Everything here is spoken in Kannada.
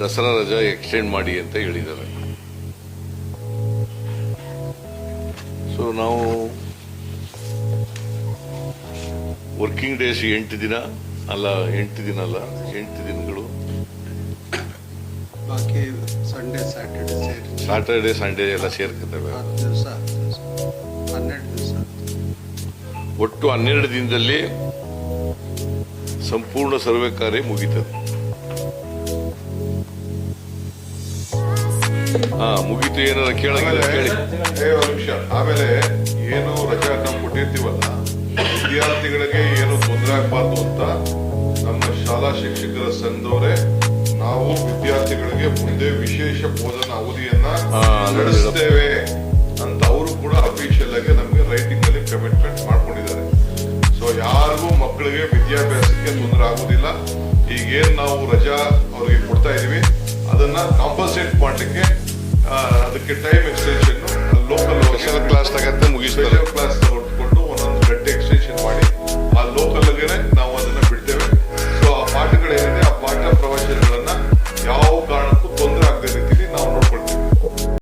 ದಸರಾ ರಜಾ ಎಕ್ಸ್ಟೆಂಡ್ ಮಾಡಿ ಅಂತ ಹೇಳಿದ್ದಾರೆ. ಸೊ ನಾವು ವರ್ಕಿಂಗ್ ಡೇಸ್ ಎಂಟು ದಿನ ಅಲ್ಲ ಎಂಟು ದಿನ ಅಲ್ಲ ಎಂಟು ದಿನಗಳು. ಸಂಡೇ ಸ್ಯಾಟರ್ಡೆ ಸಂಡೇ ಎಲ್ಲ ಸೇರ್ಕೊತವೆ ಒಟ್ಟು ಹನ್ನೆರಡು ದಿನದಲ್ಲಿ ಸಂಪೂರ್ಣ ಸರ್ವೆ ಕಾರ್ಯ ಮುಗೀತದೆ. ಹಾ ಮುಗೀತು ಏನಾರ ಕೇಳಂಗಿಲ್ಲ ಕೇಳಿ. ಏ, ಒಂದ್ ನಿಮಿಷ. ಆಮೇಲೆ ಏನು ರಜಾ ನಾವು ಕೊಟ್ಟಿರ್ತೀವಲ್ಲ ವಿದ್ಯಾರ್ಥಿಗಳಿಗೆ ಏನು ತೊಂದರೆ ಆಗ್ಬಾರ್ದು ಅಂತ ನಮ್ಮ ಶಾಲಾ ಶಿಕ್ಷಕರ ಸಂಘದವರೇ ನಾವು ವಿದ್ಯಾರ್ಥಿಗಳಿಗೆ ಮುಂದೆ ವಿಶೇಷ ಬೋಧನ ಅವಧಿಯನ್ನ ನಡೆಸ್ತೇವೆ ಅಂತ ಅವರು ಕೂಡ ಅಫಿಷಿಯಲ್ ಆಗಿ ನಮಗೆ ರೈಟಿಂಗ್ನಲ್ಲಿ ಕಮಿಟ್ಮೆಂಟ್ ಮಾಡ್ಕೊಂಡಿದ್ದಾರೆ. ಸೊ ಯಾರಿಗೂ ಮಕ್ಕಳಿಗೆ ವಿದ್ಯಾಭ್ಯಾಸಕ್ಕೆ ತೊಂದರೆ ಆಗುದಿಲ್ಲ. ಈಗೇನ್ ನಾವು ರಜಾ ಅವ್ರಿಗೆ ಕೊಡ್ತಾ ಇದೀವಿ. ಅದನ್ನ ಕಾಂಪನ್ಸೇಟ್ ಮಾಡ್ಲಿಕ್ಕೆ ಅದಕ್ಕೆ time extension local special class ತಗತ್ತೆ ಮುಗಿಸ್ತಾರೆ special class